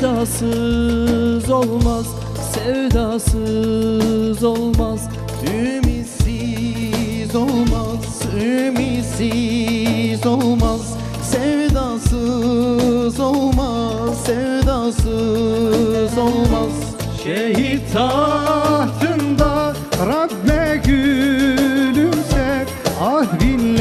Sevdasız olmaz, sevdasız olmaz. Ümitsiz olmaz, ümitsiz olmaz. Sevdasız olmaz, sevdasız olmaz. Şehit tahtında Rabbe gülümser Ah binlerce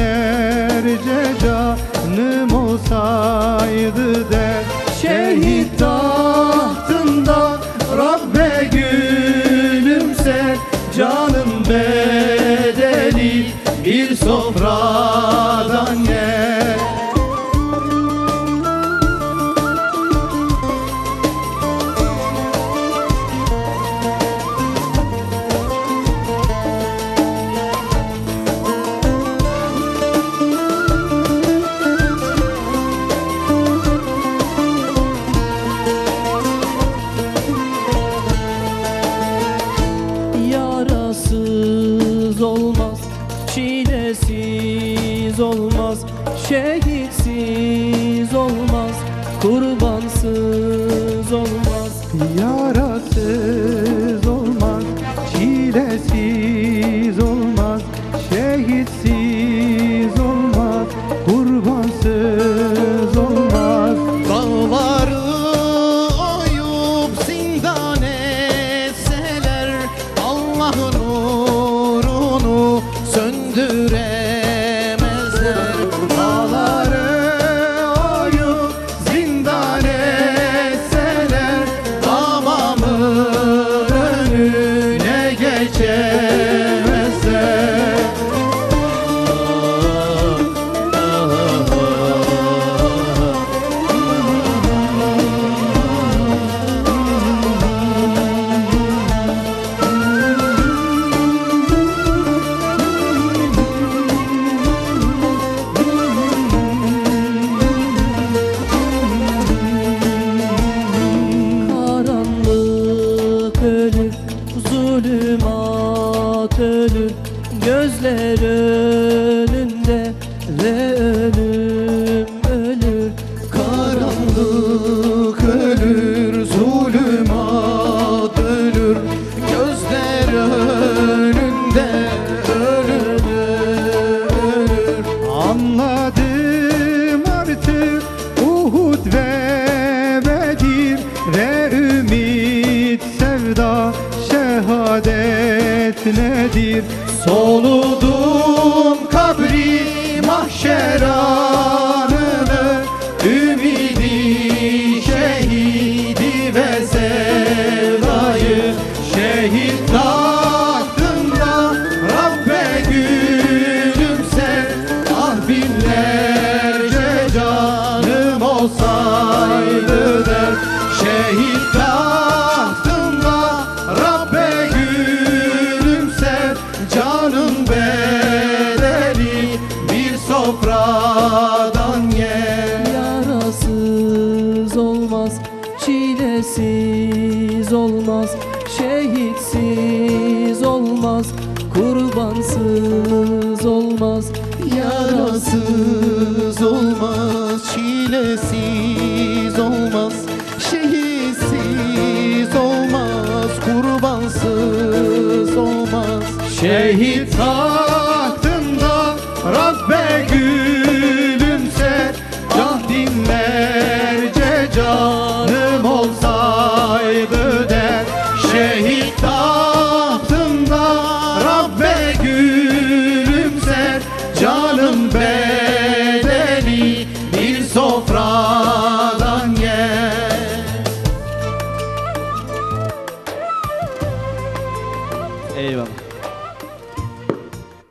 Şehitsiz olmaz, kurbansız olmaz. Yarasız olmaz, çilesiz olmaz, şehitsiz ve ölüm ölür Karanlık ölür, zulümat ölür. Gözler önünde ölür, ölür. Anladım artık Uhud ve Bedir Ve ümit sevda şehadet nedir? Soludum sofradan yer Yarasız olmaz, çilesiz olmaz Şehitsiz olmaz, kurbansız olmaz Yarasız olmaz, çilesiz olmaz, şehitsiz olmaz, kurbansız olmaz. Şehit Şehit tahtında Rabbe gülümser, canım bedeli